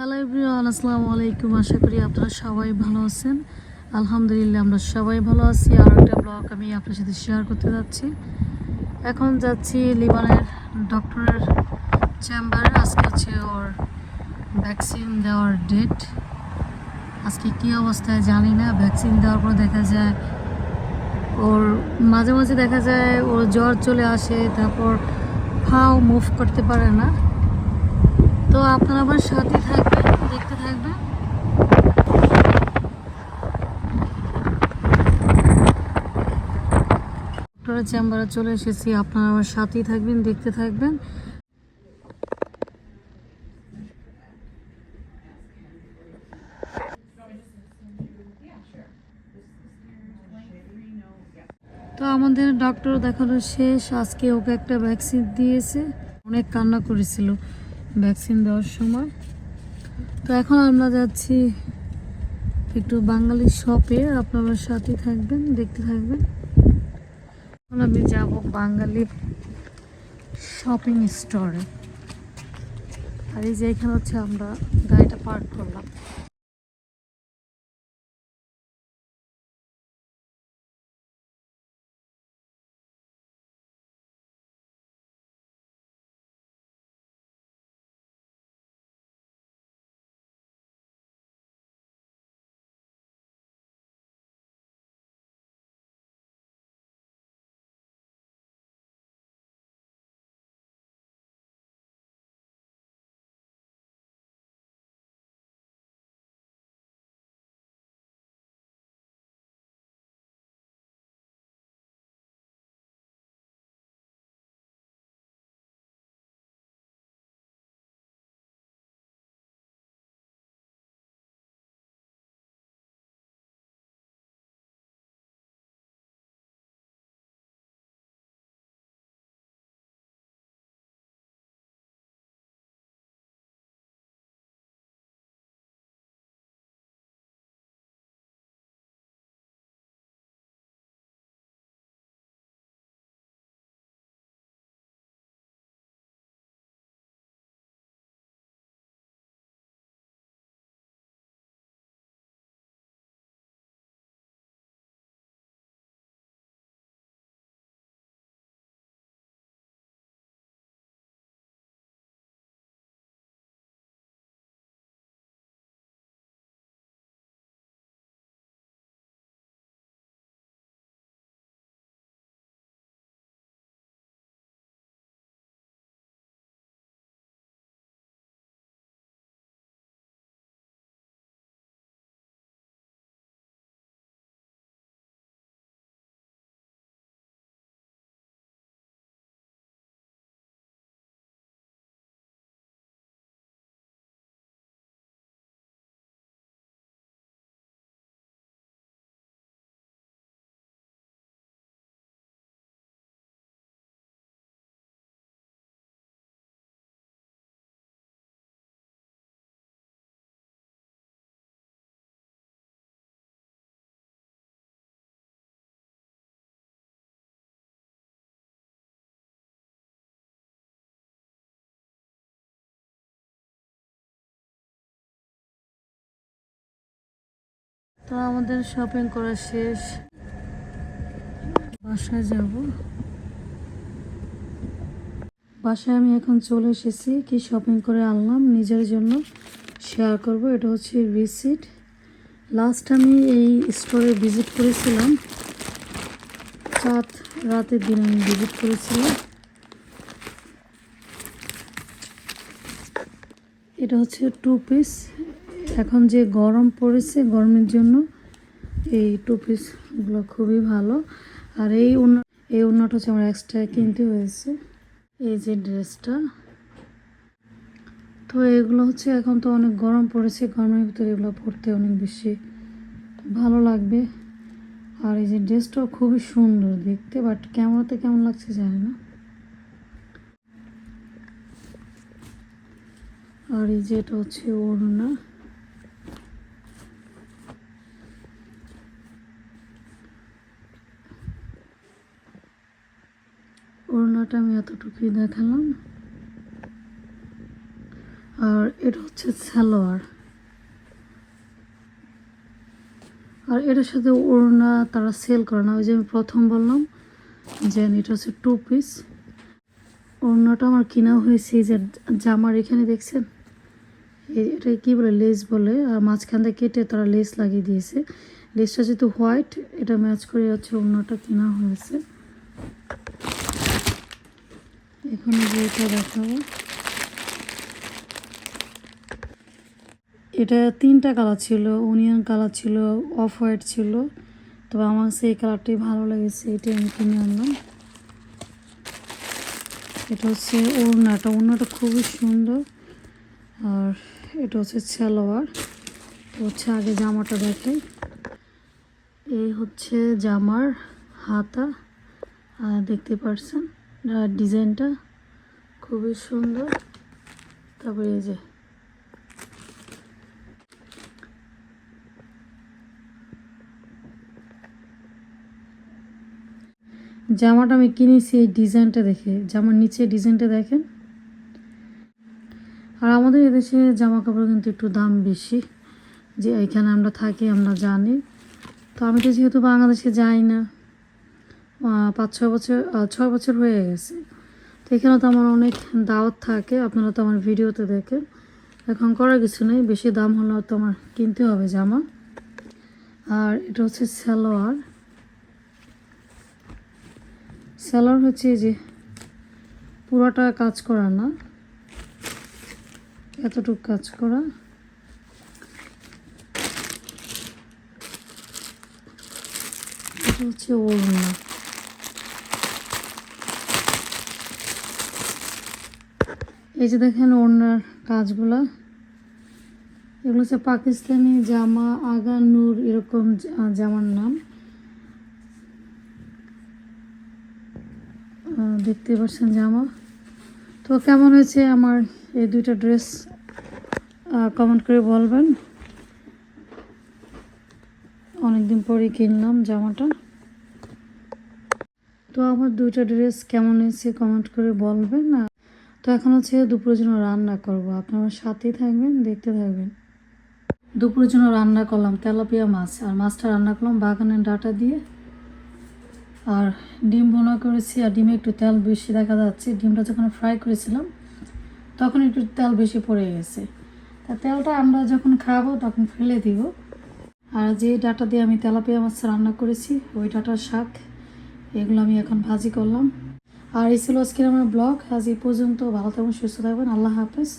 Hello everyone আসসালামু আলাইকুম। আশা করি আপনারা সবাই ভালো আছেন। আলহামদুলিল্লাহ, আমরা সবাই ভালো আছি। আর একটা ব্লগ আমি আপনার সাথে শেয়ার করতে যাচ্ছি। এখন যাচ্ছি লিবানের ডক্টরের চেম্বারে আজকে হচ্ছে ওর ভ্যাকসিন দেওয়ার ডেট আজকে কী অবস্থায় জানি না। ভ্যাকসিন দেওয়ার পর দেখা যায় ওর, মাঝে মাঝে দেখা যায় ওর জ্বর চলে আসে, তারপর ফাও মুভ করতে পারে না। তো আপনারা আমার সাথে থাকবেন দেখতে থাকবেন ডক্টরের চেম্বারে চলে এসেছি। আপনারা আমার সাথেই থাকবেন, দেখতে থাকবেন। তো আমাদের ডক্টর দেখানো শেষ। আজকে ওকে একটা ভ্যাকসিন দিয়েছে। অনেক কান্না করেছিল ভ্যাকসিন দেওয়ার সময়। তো এখন আমরা যাচ্ছি একটু বাঙালি শপে আপনারা সাথে থাকবেন, দেখতে থাকবেন। এখন আমি যাব বাঙালি শপিং স্টোরে আর এই যে এখানে হচ্ছে আমরা গাড়িটা পার্ক করলাম। তো আমাদের শপিং করা শেষ। বাসায় যাব। বাসায় আমি এখন চলে এসেছি, কি শপিং করে আনলাম, নিজের জন্য শেয়ার করব। এটা হচ্ছে রিসিট লাস্ট আমি এই স্টোরে ভিজিট করেছিলাম। চাঁদ রাতের দিন আমি ভিজিট করেছিলাম। এটা হচ্ছে টু পিস এখন যে গরম পড়েছে, গরমের জন্য এই টু পিসগুলো খুবই ভালো। আর এই উন্না এই উন্নাটা হচ্ছে আমার এক্সট্রা কিনতে হয়েছে। এই যে ড্রেসটা। তো এগুলো হচ্ছে এখন তো অনেক গরম পড়েছে, গরমের ভিতরে এগুলো পরতে অনেক বেশি ভালো লাগবে। আর এই যে ড্রেসটাও খুবই সুন্দর দেখতে বাট ক্যামেরাতে কেমন লাগছে জানি না। আর এই যে এটা হচ্ছে ওড়না। ওড়নাটা আমি এতটুকুই দেখালাম। আর এটা হচ্ছে সালোয়ার। আর এটার সাথে ওড়না তারা সেল করে না। ওই যে আমি প্রথম বললাম যে এটা হচ্ছে টু পিস ওড়নাটা আমার কিনা হয়েছে যে জামার এখানে দেখছেন? এটা কি বলে? লেস বলে। আর মাঝখান থেকে কেটে তারা লেস লাগিয়ে দিয়েছে। লেসটা যেহেতু হোয়াইট এটা ম্যাচ করে হচ্ছে ওড়নাটা কেনা হয়েছে। এখানে যে এটা দেখাবো। এটা তিনটা কালার ছিল অনিয়ন কালার ছিল অফ হোয়াইট ছিল। তবে আমার সেই কালারটাই ভালো লেগেছে এটাই আমি কিনে আনলাম। এটা হচ্ছে ওড়নাটা ওড়নাটা খুবই সুন্দর। আর এটা হচ্ছে সালোয়ার। তো হচ্ছে আগে জামাটা দেখাই। এই হচ্ছে জামার হাতা দেখতে পারছেন? আর ডিজাইনটা খুবই সুন্দর। তারপরে এই যে। জামাটা আমি কিনেছি এই ডিজাইনটা দেখে। জামার নিচে ডিজাইনটা দেখেন। আর আমাদের এদেশে জামা কাপড় কিন্তু একটু দাম বেশি, যে এখানে আমরা থাকি, আমরা জানি। তো আমি তো যেহেতু বাংলাদেশে যাই না পাঁচ, ছয় বছর ছয় বছর হয়ে গেছে। তো এখানে তো আমার অনেক দাওয়াত থাকে, আপনারা তো আমার ভিডিওতে দেখেন। এখন করার কিছু নেই, বেশি দাম হলেও তো আমার কিনতে হবে জামা। আর এটা হচ্ছে সালোয়ার। সালোয়ার হচ্ছে যে, পুরোটা কাজ করা না। এতটুকু কাজ করা। হচ্ছে ওড়না। এই যে দেখেন ওড়নার কাজগুলা। এগুলো হচ্ছে পাকিস্তানি জামা, আগা, নূর এরকম জামার নাম। দেখতে পাচ্ছেন জামা। তো কেমন হয়েছে আমার এই দুইটা ড্রেস? কমেন্ট করে বলবেন। অনেকদিন পরে কিনলাম জামাটা। তো আমার দুইটা ড্রেস কেমন হয়েছে কমেন্ট করে বলবেন তো এখন হচ্ছে দুপুরের জন্য রান্না করব। আপনারা সাথেই থাকবেন, দেখতে থাকবেন। দুপুরের জন্য রান্না করলাম তেলাপিয়া মাছ। আর মাছটা রান্না করলাম বাগানের ডাটা দিয়ে। আর ডিম বোনা করেছি, আর ডিমে একটু তেল বেশি দেখা যাচ্ছে। ডিমটা যখন ফ্রাই করেছিলাম, তখন একটু তেল বেশি পড়ে গেছে। তা তেলটা আমরা যখন খাব, তখন ফেলে দিব। আর যে ডাটা দিয়ে আমি তেলাপিয়া মাছ রান্না করেছি, ওই ডাটার শাক, এগুলো আমি এখন ভাজি করলাম। আর এই ছিল আজকের আমার ব্লগ। আজ এই পর্যন্ত ভালো থাকবেন, সুস্থ থাকবেন। আল্লাহ হাফেজ।